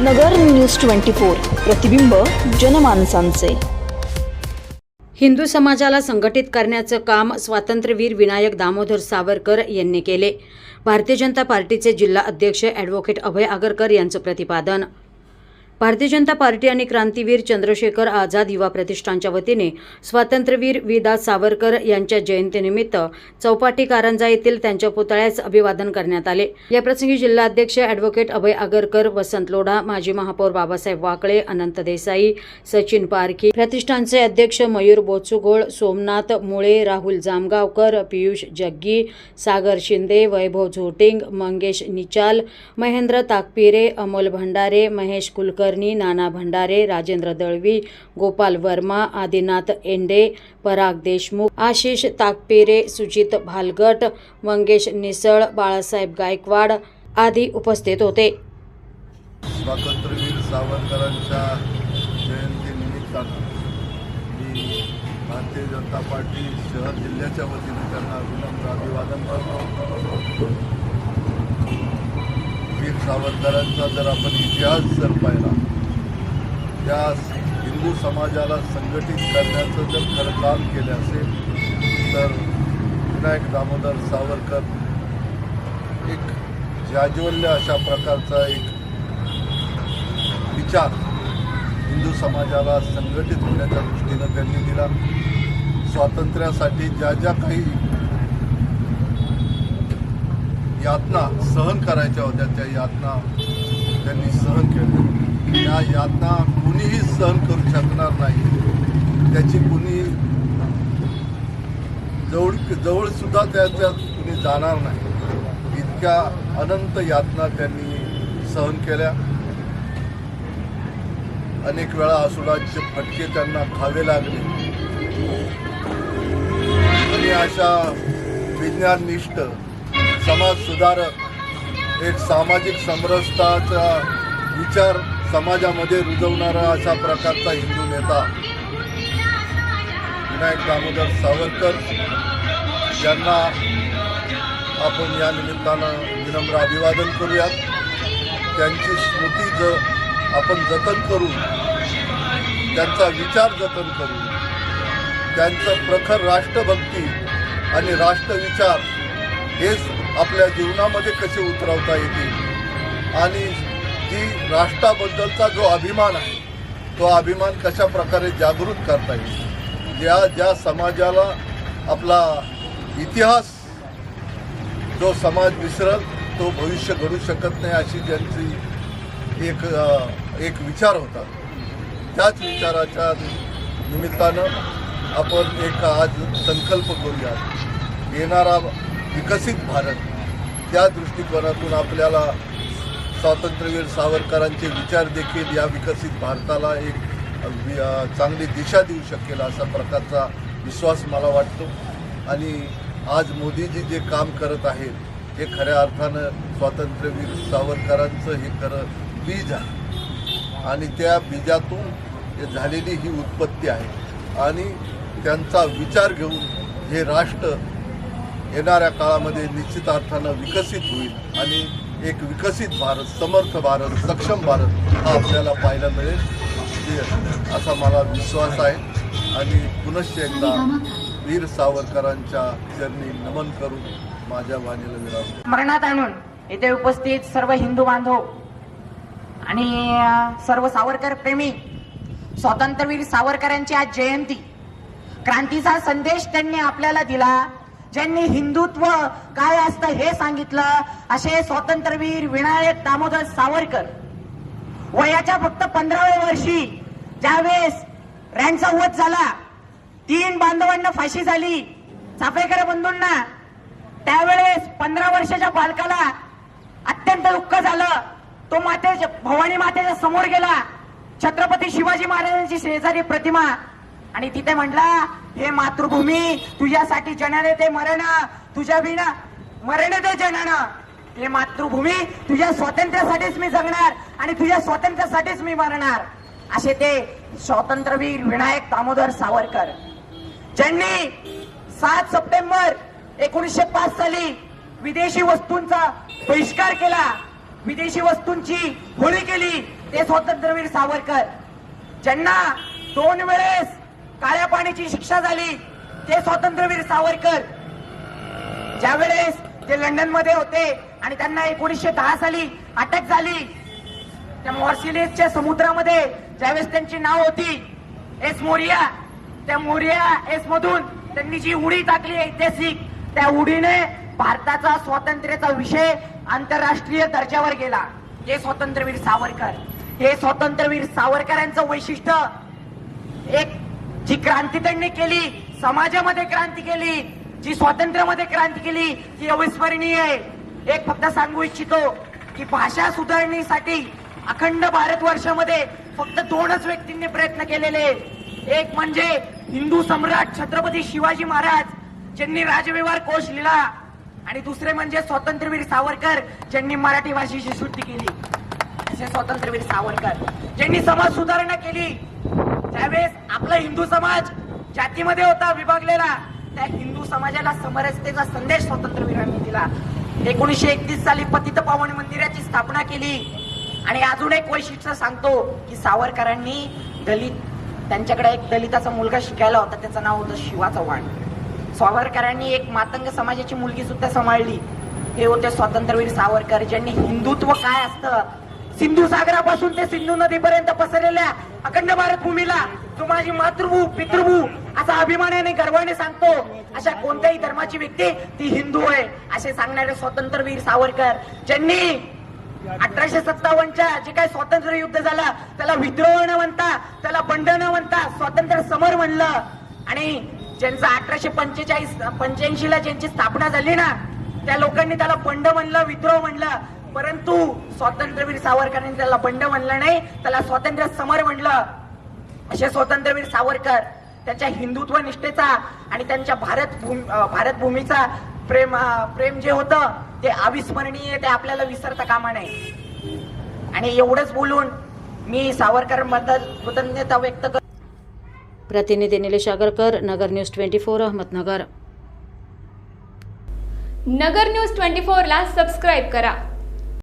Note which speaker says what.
Speaker 1: नगर news twenty four प्रतिबिंब जनमानसांचे.
Speaker 2: हिंदू समाजाला संघटित करण्याचं काम स्वातंत्र्यवीर विनायक दामोदर सावरकर यांनी केले. भारतीय जनता पार्टीचे जिल्हा अध्यक्ष ॲडव्होकेट अभय आगरकर यांचं प्रतिपादन भारतीय जनता पार्टी आणि क्रांतीवीर चंद्रशेखर आझाद युवा प्रतिष्ठानच्या वतीने स्वातंत्र्यवीर विदा सावरकर यांच्या जयंतीनिमित्त चौपाटी कारंजा येथील त्यांच्या पुतळ्यास अभिवादन करण्यात आले. याप्रसंगी जिल्हाध्यक्ष ॲडव्होकेट अभय आगरकर वसंत लोढा माजी महापौर बाबासाहेब वाकळे अनंत देसाई सचिन पारखी प्रतिष्ठानचे अध्यक्ष मयूर बोचुगोळ सोमनाथ मुळे राहुल जामगावकर पियुष जग्गी सागर शिंदे वैभव झोटिंग मंगेश निचाल महेंद्र ताकपिरे अमोल भंडारे महेश कुलकर्णी नाना भंडारे राजेंद्र दळवी गोपाल वर्मा आदिनाथ एंडे पराग देशमुख आशिष ताकपेरे सुजित भालगट मंगेश निसळ बाळासाहेब गायकवाड आदी उपस्थित होते.
Speaker 3: स्वातंत्र्यवीर सावरकरांच्या जयंतीनिमित्तानं मी भारतीय जनता पार्टी शहर जिल्ह्याच्या वतीने त्यांना विनम्र अभिवादन करतो. सावरकरांचा जर आपण इतिहास जर पाहिला त्या हिंदू समाजाला संघटित करण्याचं जर खरं काम केलं असेल तर विनायक दामोदर सावरकर एक जाज्वल्य अशा प्रकारचा एक विचार हिंदू समाजाला संघटित होण्याच्या दृष्टीनं त्यांनी दिला. स्वातंत्र्यासाठी ज्या ज्या काही यातना सहन करायच्या होत्या त्या यातना त्यांनी सहन केल्या या यातना कुणीही सहन करू शकणार नाही. त्याची कुणी जवळ जवळ सुद्धा त्याच्यात कुणी जाणार नाही. इतक्या अनंत यातना त्यांनी सहन केल्या. अनेक वेळा असुराचे फटके त्यांना खावे लागले. आणि अशा विज्ञाननिष्ठ समाज सुधारक एक सामाजिक समरसताचा विचार समाजामध्ये रुजवणारा अशा प्रकारचा हिंदू नेता विनायक दामोदर सावरकर यांना आपण या निमित्तानं विनम्र अभिवादन करूयात. त्यांची स्मृती ज आपण जतन करू त्यांचा विचार जतन करू त्यांचं प्रखर राष्ट्रभक्ती आणि राष्ट्रविचार हेच आपल्या जीवनामध्ये कसे उतरवता येतील? आणि जी राष्ट्राबद्दलचा जो अभिमान आहे तो अभिमान कशा प्रकारे जागृत करता येईल? ज्या ज्या समाजाला आपला इतिहास जो समाज विसरल तो भविष्य घडू शकत नाही अशी ज्यांची एक एक विचार होता. त्याच विचाराच्या निमित्तानं आपण एक आज संकल्प करूया येणारा विकसित भारत. त्या दृष्टिकोनातून आपल्याला स्वातंत्र्यवीर सावरकरांचे विचार देखील या विकसित भारताला एक वि- चांगली दिशा देऊ शकेल असा प्रकारचा विश्वास मला वाटतो. आणि आज मोदीजी जे काम करत आहेत हे खऱ्या अर्थानं स्वातंत्र्यवीर सावरकरांचं हे खरं बीज आहे. आणि त्या बीजातून हे झालेली ही उत्पत्ती आहे. आणि त्यांचा विचार घेऊन हे राष्ट्र येणाऱ्या काळामध्ये निश्चित अर्थानं विकसित होईल आणि एक विकसित भारत समर्थ भारत सक्षम भारत हा आपल्याला पाहायला मिळेल. असा मला विश्वास आहे. आणि पुनश्च एकदा वीर सावरकरांच्या चरणी नमन करून माझ्या वाणीला विराम
Speaker 4: स्मरणात आणून येथे उपस्थित सर्व हिंदू बांधव आणि सर्व सावरकर प्रेमी स्वातंत्र्यवीर सावरकरांची आज जयंती. क्रांतीचा संदेश त्यांनी आपल्याला दिला. ज्यांनी हिंदुत्व काय असतं हे सांगितलं असे स्वातंत्र्यवीर विनायक दामोदर सावरकर. वयाच्या फक्त पंधराव्या वर्षी ज्यावेळेस रँडचा वध झाला तीन बांधवांना फाशी झाली चापेकर बंधूंना त्यावेळेस पंधरा वर्षाच्या बालकाला अत्यंत दुःख झालं. तो मातेच्या भवानी मातेच्या समोर गेला. छत्रपती शिवाजी महाराजांची शेजारी प्रतिमा आणि तिथे म्हटला हे मातृभूमी तुझ्यासाठी जनने ते मरण तुझ्या विना मरण ते जनन. हे मातृभूमी तुझ्या स्वातंत्र्यासाठीच मी जगणार आणि तुझ्या स्वातंत्र्यासाठीच मी मरणार. असे ते स्वातंत्र्यवीर विनायक दामोदर सावरकर ज्यांनी सात सप्टेंबर एकोणीसशे पाच साली विदेशी वस्तूंचा बहिष्कार केला विदेशी वस्तूंची होळी केली ते स्वातंत्र्यवीर सावरकर ज्यांना दोन वेळेस काळ्या पाण्याची शिक्षा झाली. ते स्वातंत्र्यवीर सावरकर ज्यावेळेस ते लंडनमध्ये होते आणि त्यांना एकोणीसशे दहा साली अटक झाली त्या मॉर्सिलेसच्या समुद्रामध्ये ज्यावेळेस त्यांची नाव होती एस मोरिया त्या मोरिया एस मधून त्यांनी जी उडी टाकली ऐतिहासिक त्या उडीने भारताचा स्वातंत्र्याचा विषय आंतरराष्ट्रीय दर्जावर गेला. हे स्वातंत्र्यवीर सावरकर हे स्वातंत्र्यवीर सावरकरांचं वैशिष्ट्य एक जी क्रांती त्यांनी केली समाजामध्ये क्रांती केली जी स्वातंत्र्यामध्ये क्रांती केली ती अविस्मरणीय आहे. एक फक्त सांगू इच्छितो की भाषा सुधारणेसाठी अखंड भारतवर्षामध्ये फक्त दोनच व्यक्तींनी प्रयत्न केलेले एक म्हणजे हिंदू सम्राट छत्रपती शिवाजी महाराज ज्यांनी राजव्यवहार कोश लिहिला. आणि दुसरे म्हणजे स्वातंत्र्यवीर सावरकर ज्यांनी मराठी भाषेची सुट्टी केली. असे स्वातंत्र्यवीर सावरकर ज्यांनी समाज सुधारणा केली. त्यावेळेस आपला हिंदू समाज जातीमध्ये होता विभागलेला त्या हिंदू समाजाला समरसतेचा संदेश स्वातंत्र्यवीरांनी दिला. एकोणीशे एकतीस साली पतित पावन मंदिराची स्थापना केली. आणि अजून एक वैशिष्ट्य सांगतो की सावरकरांनी दलित त्यांच्याकडे एक दलिताचा मुलगा शिकायला होता त्याचं नाव होतं शिवा चव्हाण. सावरकरांनी एक मातंग समाजाची मुलगी सुद्धा सांभाळली. हे होते स्वातंत्र्यवीर सावरकर ज्यांनी हिंदुत्व काय असतं सिंधू सागरापासून ते सिंधू नदीपर्यंत पसरलेल्या अखंड भारत भूमीला जो माझी मातृभू पितृभू असा अभिमानाने गर्वाने सांगतो अशा कोणत्याही धर्माची व्यक्ती ती हिंदू आहे असे सांगणारे स्वातंत्र्यवीर सावरकर ज्यांनी अठराशे सत्तावन्नच्या जे काही स्वातंत्र्य युद्ध झालं त्याला विद्रोह न म्हणता त्याला बंड न म्हणता स्वातंत्र्य समर म्हणलं. आणि ज्यांचं अठराशे पंचेचाळीस पंच्याऐंशी ला ज्यांची स्थापना झाली ना त्या लोकांनी त्याला बंड म्हणलं विद्रोह म्हणलं. परंतु स्वातंत्र्यवीर सावरकरांनी त्याला बंड म्हणलं नाही त्याला स्वातंत्र्य समर म्हणलं असे स्वातंत्र्यवीर सावरकर त्यांच्या हिंदुत्व निष्ठेचा आणि त्यांच्या भारत भूमी भारत भूमीचा प्रेम प्रेम जे होतं ते अविस्मरणीय ते आपल्याला विसरता कामा नये. आणि एवढंच बोलून मी सावरकरबद्दल कृतज्ञता व्यक्त करतो
Speaker 2: प्रतिनिधी Nilesh Agarkar Nagar news twenty four Ahmednagar.
Speaker 5: Nagar news twenty फोरला सबस्क्राईब करा.